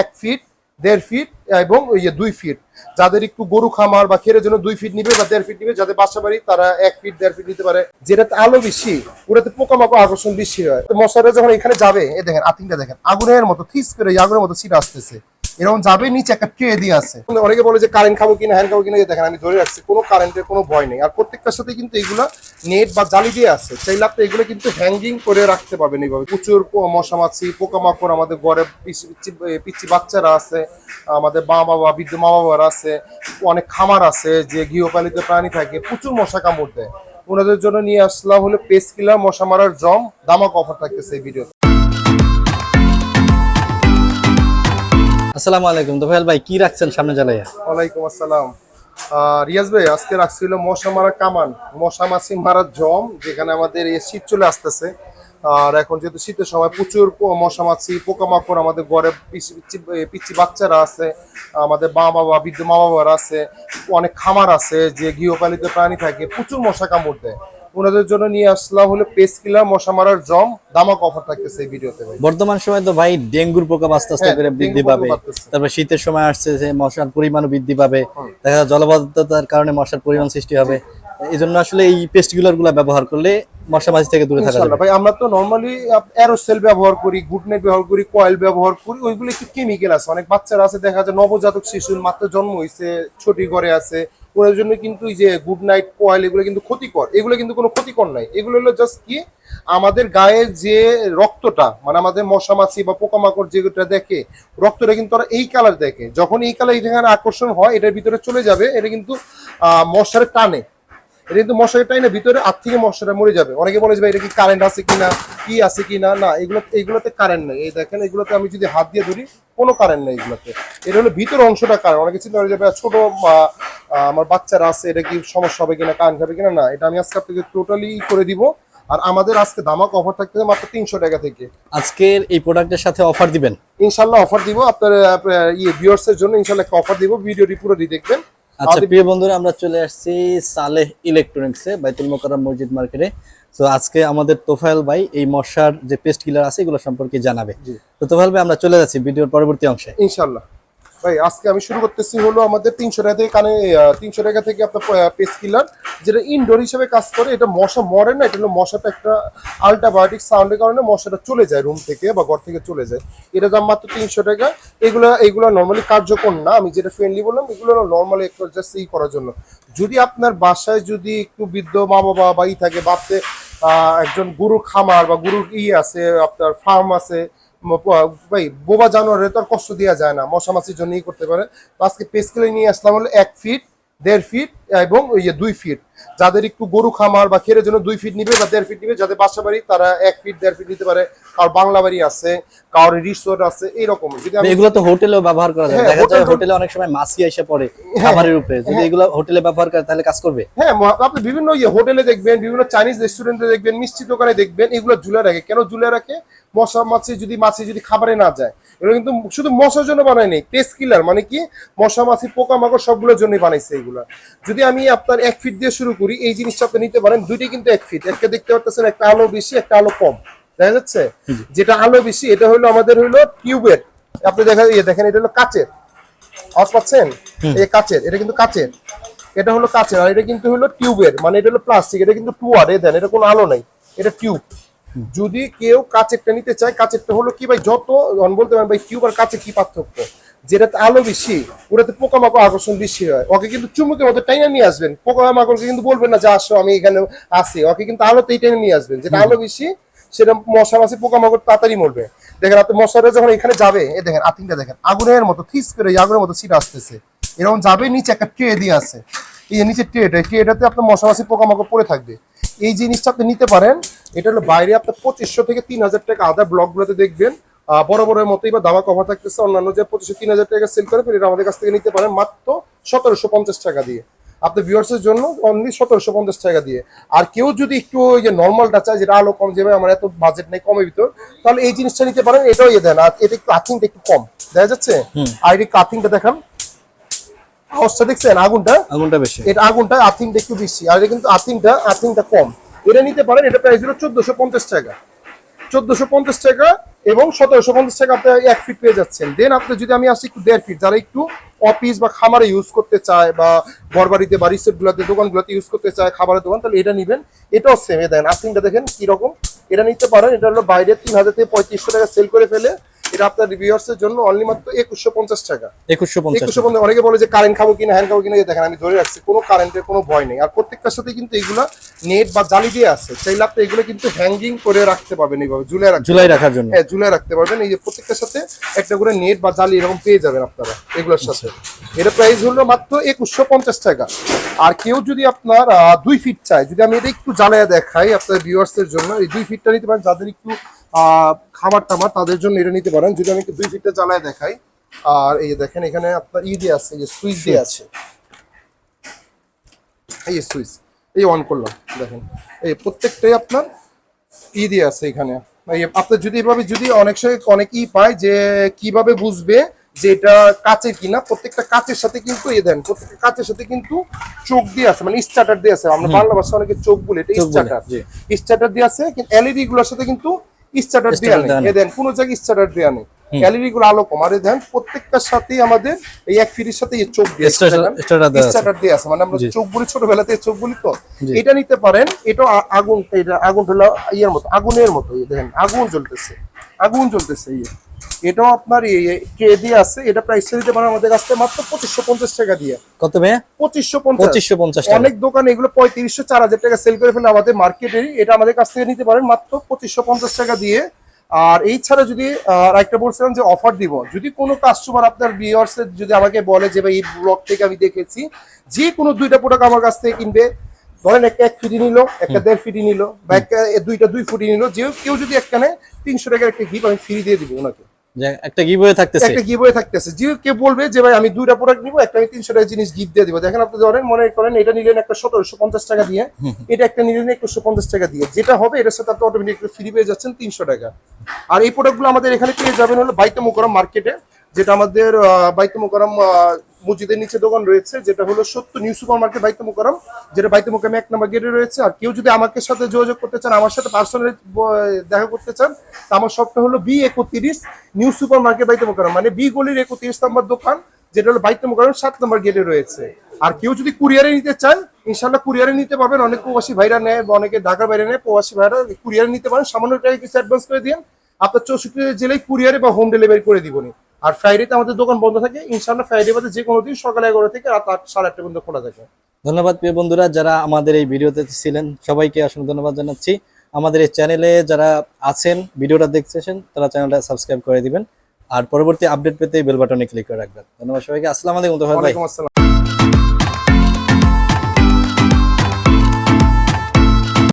এক ফিট দেড় ফিট এবং ওই যে দুই ফিট যাদের একটু গরু খামার বা খেরের জন্য দুই ফিট নিবে বা দেড় ফিট নিবে, যাদের বাসা বাড়ি, তারা এক ফিট দেড় ফিট নিতে পারে। যেটাতে আলো বেশি, ওটাতে পোকামাকড় আকর্ষণ বেশি হয়। মশারা যখন এখানে যাবে, এ দেখেন, আতিংটা দেখেন, আগুনের মতো, থিস করে আগুনের মতো ছিট আসতেছে। এরকম যাবে, নিচে একটা ট্রে দিয়ে আছে। অনেকে বলে যে কারেন্ট খাব কিনা হ্যান্ড খাব কিনা দেখেন, আমি ধরে রাখছি, কোনো কারেন্টের কোনো ভয় নেই। আর প্রত্যেকটার সাথে কিন্তু এগুলা নেট বা জালি দিয়ে আছে। চাইলে আপনি এগুলো কিন্তু হ্যাঙ্গিং করে রাখতে পারবেন এইভাবে। প্রচুর মশামাছি, পোকামাকড় আমাদের ঘরে পিচ্ছি বাচ্চারা আছে, আমাদের মা বাবা, বৃদ্ধ মা বাবারা আছে, অনেক খামার আছে যে গৃহপালিত প্রাণী থাকে, প্রচুর মশা কামড় দেয়। ওনাদের জন্য নিয়ে আসলাম হলো পেস্ট কিলার মশা মারার জম দামাক অফার থাকতেছে এই ভিডিওতে আসসালামু আলাইকুম। তো ভাই, কি রাখছেন সামনে জ্বালাইয়া ওয়ালাইকুম আসসালাম। রিয়াজ ভাই, আজকে রাখছিল মশা মারা কামান। মশা মাছি মারার জম, যেখানে আমাদের এই শীত চলে আসতেছে। আর এখন যেহেতু শীতের সময় প্রচুর মশা মাছি, পোকামাকড় আমাদের ঘরে পিচ্ছি বাচ্চারা আছে, আমাদের মা বাবা বৃদ্ধ মা বাবারা আছে, অনেক খামার আছে, যে গৃহপালিত প্রাণী থাকে, প্রচুর মশা কামড় দেয়। ওনাদের জন্য নিয়ে আসলাম হলো পেস্ট কিলার মশা মারার জম দামাক অফার থাকতেছে এই ভিডিওতে ভাই। বর্তমান সময় তো ভাই ডেঙ্গুর পোকা আস্তে আস্তে হ্যাঁ, করে বৃদ্ধি পাবে। তারপর শীতের সময় আসছে যে মশার পরিমাণও বৃদ্ধি পাবে। দেখা যায় জলবদ্ধতার কারণে মশার পরিমাণ সৃষ্টি হবে। এই জন্য আসলে এই পেস্টগুলা ব্যবহার করলে মশা মাছি থেকে দূরে থাকা যাবে। ভাই আমরা তো নরমালি অ্যারোসেল ব্যবহার করি গুড নাইট ব্যবহার করি কয়েল ব্যবহার করি ওইগুলো একটু কেমিক্যাল আছে। অনেক বাচ্চারা আছে দেখা যায় নবজাতক শিশুর মাত্র জন্ম হয়েছে ছোটি ঘরে আছে ওনার জন্য কিন্তু যে গুড নাইট কয়েল এগুলো কিন্তু ক্ষতিকর। এগুলো কিন্তু কোনো ক্ষতিকর নাই এগুলো হলো জাস্ট কি? আমাদের গায়ে যে রক্তটা মানে আমাদের মশা মাছি বা পোকামাকড় যেটা দেখে, রক্তটা কিন্তু ওরা এই কালার দেখে। যখন এই কালার এখানে আকর্ষণ হয়, এটার ভিতরে চলে যাবে, এটা কিন্তু মশার টানে। এটা কিন্তু মশার টাইনে ভিতরে আর থেকে মশাটা মরে যাবে। অনেকে বলে যে ভাই এটা কি কারেন্ট আছে কিনা? কি আছে কিনা? না এগুলো এগুলোতে কারেন্ট নেই। এই দেখেন এগুলোতে আমি যদি হাত দিয়ে ধরি কোনো কারেন্ট নেই এগুলোতে। এটা হলো ভিতর অংশটা কারেন্ট অনেকে চিন্তা করে যে ভাই ছোট আমার বাচ্চারা আছে এটা কি সমস্যা হবে কিনা কারেন্ট হবে কিনা? না এটা আমি আজকে আপনাকে টোটালি করে দিব। আর আমাদের আজকে দামাক অফার থাকতেছে মাত্র তিনশো টাকা থেকে। আজকের এই প্রোডাক্টের সাথে অফার দিবেন? ইনশাল্লাহ অফার দিব। আপনার ইয়ে ভিউয়ার্স এর জন্য ইনশাল্লাহ অফার দিব। ভিডিওটি পুরোটি দেখবেন। আচ্ছা। প্রিয় বন্ধুরা আমরা চলে আসছি সালেহ ইলেকট্রনিক্সে বাইতুল মোকাররম মসজিদ মার্কেটে। তো আজকে আমাদের তোফায়েল ভাই এই মশার যে পেস্ট কিলার আছে এগুলো সম্পর্কে জানাবে। তো তোফায়েল ভাই আমরা চলে যাচ্ছি ভিডিওর পরবর্তী অংশে। ইনশাল্লাহ। ভাই, আজকে আমি শুরু করতেছি হলো আমাদের তিনশো টাকা থেকে কানে তিনশো টাকা থেকে আপনার পেস কিলার যেটা ইনডোর হিসেবে কাজ করে, এটা মশা মরে না, এটা হলো মশাটা একটা আল্ট্রাবায়োটিক সাউন্ডের কারণে মশাটা চলে যায় রুম থেকে বা ঘর থেকে চলে যায়। এটা দাম মাত্র তিনশো টাকা। এগুলো এগুলো নর্মালি কার্যকর না। আমি যেটা ফ্রেন্ডলি বললাম, এগুলো নর্মালি একটু জাস্ট ই করার জন্য। যদি আপনার বাসায় যদি একটু বৃদ্ধ মা বাবা বা ই থাকে, বাপতে একজন গরুর খামার বা গরুর ই আছে, আপনার ফার্ম আছে ভাই, বোবা জানোয়ারে তো আর কষ্ট দেওয়া যায় না, মশা মাছির জন্যই করতে পারে। তো আজকে পেস্কেলে নিয়ে আসলাম হলো এক ফিট দেড় ফিট এবং ওই দুই ফিট যাদের একটু গরু খামার বা খেরের জন্য দুই ফিট নিবে বা দেড় ফিট নিবে যাদের বাসা বাড়ি তারা এক ফিট দেড় ফিট নিতে পারে। কারোর বাংলা বাড়ি আছে কারোর রিসোর্ট আছে এইরকম। যদি এগুলো তো হোটেলেও ব্যবহার করা যায়। হ্যাঁ, দেখা যায় হোটেলে অনেক সময় মাছি এসে পড়ে খাবারের উপরে। যদি এগুলো হোটেলে ব্যবহার করে তাহলে কাজ করবে? হ্যাঁ আপনি বিভিন্ন ইয়ে হোটেলে দেখবেন বিভিন্ন চাইনিজ রেস্টুরেন্টে দেখবেন মিষ্টি দোকানে দেখবেন এগুলো ঝুলে রাখে। কেন ঝুলে রাখে? মশা মাছি যদি মাছি যদি খাবারে না যায়। এগুলো কিন্তু শুধু মশার জন্য বানায়নি টেস্ট কিলার মানে কি? মশা মাছি পোকামাকড় সবগুলোর জন্যই বানাইছে এগুলো। যদি আমি আপনার এক ফিট দিয়ে শুরু করি এই জিনিসটা আপনি নিতে পারেন। দুইটাই কিন্তু এক ফিট একটা দেখতে পাচ্ছেন একটা আলো বেশি একটা আলো কম। দেখা যাচ্ছে? যেটা আলো বেশি এটা হলো আমাদের হলো টিউবের। আপনি দেখা ইয়ে দেখেন এটা হলো কাচের। আওয়াজ পাচ্ছেন? এই কাচের এটা কিন্তু কাচের। এটা হলো কাচের আর এটা কিন্তু হলো টিউবের। মানে এটা হলো প্লাস্টিক এটা কিন্তু টুয়ার এ দেন এটা কোনো আলো নাই। এটা টিউব। যদি কেউ কাচেরটা নিতে চায় কাচেরটা হলো কি ভাই যত বলতে পারেন ভাই টিউব আর কাচে কি পার্থক্য? যেটাতে আলো বেশি ওটাতে পোকামাকড় আকর্ষণ বেশি হয়। ওকে কিন্তু চুমুকের মতো টাইনা নিয়ে আসবেন। পোকামাকড়কে কিন্তু বলবেন না যে আসো আমি এখানে আসি ওকে কিন্তু আলোতেই টেনে নিয়ে আসবেন। যেটা আলো বেশি সেটা মশা মাছি পোকামাকড় তাড়াতাড়ি মরবে। দেখেন আপনি মশারা যখন এখানে যাবে এ দেখেন আতিংটা দেখেন আগুনের মতো থিস করে আগুনের মতো ছিট আসতেছে। এরকম যাবে নিচে একটা ট্রে দিয়ে আছে। এই যে নিচে ট্রেটা ট্রেটাতে আপনার মশা মাছি পোকামাকড় পড়ে থাকবে। এই জিনিসটা আপনি নিতে পারেন। এটা হলো বাইরে আপনার পঁচিশশো থেকে তিন হাজার টাকা আদার ব্লকগুলোতে দেখবেন। বড় বড় মতোই বা দামা কভার থাকতেছে। অন্যান্য যে পঁচিশশো তিন হাজার টাকা সেল করে ফের আমাদের কাছ থেকে নিতে পারেন মাত্র সতেরোশো পঞ্চাশ টাকা দিয়ে। আপনার ভিউয়ার্সের জন্য অনলি সতেরোশো পঞ্চাশ টাকা দিয়ে। আর কেউ যদি একটু ওই যে নর্মালটা চায় যেটা আলো কম যাবে আমার এত বাজেট নেই কমের ভিতর তাহলে এই জিনিসটা নিতে পারেন এটাও ইয়ে দেন। আর এটা একটু আর্থিংটা একটু কম। দেখা যাচ্ছে? আর এটা আর্থিংটা দেখান। আওয়াজটা দেখছেন? আগুনটা? আগুনটা বেশি। এটা আগুনটা আর্থিংটা একটু বেশি। আর এটা কিন্তু আর্থিংটা আর্থিংটা কম। এটা নিতে পারেন এটা প্রাইস হলো চোদ্দশো পঞ্চাশ টাকা। চোদ্দশো পঞ্চাশ টাকা এবং সতেরোশো পঞ্চাশ টাকা আপনি এক ফিট পেয়ে যাচ্ছেন। দেন আপনি যদি আমি আসি একটু দেড় ফিট যারা একটু অফিস বা খামারে ইউজ করতে চায় বা ঘর বাড়িতে বাড়ি সেটগুলোতে দোকানগুলোতে ইউজ করতে চায়, খাবারের দোকান, তাহলে এটা নেবেন। এটাও সেমে দেন আর্থিংটা দেখেন কীরকম। এটা নিতে পারেন, এটা হলো বাইরে তিন হাজার থেকে পঁয়ত্রিশশো টাকা সেল করে ফেলে। এটা আপনার রিভিউয়ার্সের জন্য অনলি মাত্র একুশশো পঞ্চাশ টাকা। একুশশো পঞ্চাশ একুশশো পঞ্চাশ অনেকে বলে যে কারেন্ট খাব কিনা হ্যান্ড খাব কিনা দেখেন আমি ধরে রাখছি কোনো কারেন্টের কোনো ভয় নেই। আর প্রত্যেকটার সাথে কিন্তু এগুলা নেট বা জালি দিয়ে আছে। চাইলে আপনি এগুলো কিন্তু হ্যাঙ্গিং করে রাখতে পারবেন এইভাবে ঝুলে রাখতে জুলাই রাখার জন্য। হ্যাঁ ঝুলে রাখতে পারবেন। এই যে প্রত্যেকটার সাথে একটা করে নেট বা জালি এরকম পেয়ে যাবেন আপনারা এগুলোর সাথে। এটা প্রাইস হলো মাত্র একুশশো পঞ্চাশ টাকা। আর কেউ যদি আপনার দুই ফিট চায় যদি আমি এটা একটু জ্বালায় দেখাই আপনার ভিউয়ার্সের জন্য এই দুই ফিটটা নিতে পারেন যাদের একটু খাবার টাবার তাদের জন্য এটা নিতে পারেন। যদি আমি দুই ফিটটা জ্বালায় দেখাই। আর এই দেখেন এখানে আপনার ই দিয়ে আছে যে সুইচ দিয়ে আছে। এই সুইচ এই অন করলাম দেখেন। এই প্রত্যেকটাই আপনার ই দিয়ে আছে এখানে। আপনার যদি এভাবে যদি অনেক সময় অনেক ই পায় যে কীভাবে বুঝবে যে এটা কাচের কিনা প্রত্যেকটা কাচের সাথে কিন্তু এ দেন প্রত্যেকটা কাচের সাথে কিন্তু চোখ দিয়ে আছে মানে স্টার্টার দিয়ে আছে। আমরা বাংলা ভাষা অনেকে চোখ বলে এটা স্টার্টার স্টার্টার দিয়ে আছে কিন্তু এলইডি গুলোর সাথে কিন্তু স্টার্টার দেওয়া নেই। দেন কোনো জায়গায় স্টার্টার দেওয়া নেই। এলইডি গুলো আলো কম আর দেন প্রত্যেকটার সাথেই আমাদের এই এক ফিরির সাথে এই চোখ। স্টার্টার দিয়ে আছে। মানে আমরা চোখ বলি ছোটবেলাতে চোখ বলি তো এটা নিতে পারেন এটা আগুন এটা আগুন হলো ইয়ের মতো আগুনের মতো দেখেন আগুন জ্বলতেছে আগুন জ্বলতেছে ইয়ে এটাও আপনার কে দিয়ে আছে এটা প্রাইস দিতে পারেন আমাদের কাছ মাত্র পঁচিশশো পঞ্চাশ টাকা দিয়ে। কত মেয়ে পঁচিশশো পঁচিশশো পঞ্চাশ অনেক দোকানে এগুলো পঁয়ত্রিশশো চার হাজার টাকা সেল করে ফেলে আমাদের মার্কেটেরই এটা আমাদের কাছ থেকে নিতে পারেন মাত্র পঁচিশশো পঞ্চাশ টাকা দিয়ে। আর এই ছাড়া যদি একটা বলছিলাম যে অফার দিব যদি কোনো কাস্টমার আপনার ভিউয়ার্স যদি আমাকে বলে যে ভাই এই ব্লগ থেকে আমি দেখেছি যে কোনো দুইটা প্রোডাক্ট আমার কাছ থেকে কিনবে। ধরেন একটা এক ফিটি নিল একটা দেড় ফিটি নিল বা একটা দুইটা দুই ফুটি নিল যে কেউ যদি একটা নেয় তিনশো টাকার একটা গিফট আমি ফ্রি দিয়ে দিব ওনাকে। যে একটা গিভওয়ে থাকতেছে। একটা গিভওয়ে থাকতেছে। যে কে বলবে যে ভাই আমি দুইটা প্রোডাক্ট নিবো একটা আমি তিনশো টাকা জিনিস গিফট দিয়ে দিব। দেখেন আপনি ধরেন মনে করেন এটা নিলেন একটা সতেরোশো পঞ্চাশ টাকা দিয়ে এটা একটা নিলেন টাকা দিয়ে। যেটা হবে এটার সাথে আপনি অটোমেটিক ফ্রি পেয়ে যাচ্ছেন তিনশো টাকা। আর এই প্রোডাক্টগুলো আমাদের এখানে পেয়ে যাবেন হলো বাইতে মোকরম মার্কেটে যেটা আমাদের বাইতে মোকরম মসজিদের নিচে দোকান রয়েছে, যেটা হলো সত্য নিউ সুপার মার্কেট বাইতে মোকরম যেটা বাইতে মোকরম এক নম্বর গেটে রয়েছে। আর কেউ যদি আমাকে সাথে যোগাযোগ করতে চান, আমার সাথে পার্সোনালি দেখা করতে চান, তা আমার শপটা হলো বি একত্রিশ নিউ সুপার মার্কেট বাইতে মোকরম মানে বি গলির একত্রিশ নম্বর দোকান, যেটা হলো বাইতে মোকরম সাত নম্বর গেটে রয়েছে। আর কেউ যদি কুরিয়ারে নিতে চান ইনশাল্লাহ কুরিয়ারে নিতে পারবেন। অনেক প্রবাসী ভাইরা নেয় বা অনেকে ঢাকার বাইরে নেয়, প্রবাসী ভাইরা কুরিয়ারে নিতে পারেন। সামান্য টাকা কিছু অ্যাডভান্স করে দিন আপনার চৌষট্টি জেলায় কুরিয়ারে বা হোম ডেলিভারি করে দিবনি। আর ফ্রাইডেতে আমাদের দোকান বন্ধ থাকে। ইনশাল্লাহ ফ্রাইডে বাদে যে কোনো দিন সকাল এগারো থেকে রাত আট সাড়ে আটটা পর্যন্ত খোলা থাকে। ধন্যবাদ প্রিয় বন্ধুরা যারা আমাদের এই ভিডিওতে ছিলেন সবাইকে আসলে ধন্যবাদ জানাচ্ছি। আমাদের এই চ্যানেলে যারা আছেন ভিডিওটা দেখতেছেন তারা চ্যানেলটা সাবস্ক্রাইব করে দিবেন। আর পরবর্তী আপডেট পেতে বেল বাটনে ক্লিক করে রাখবেন। ধন্যবাদ সবাইকে। আসসালামু আলাইকুম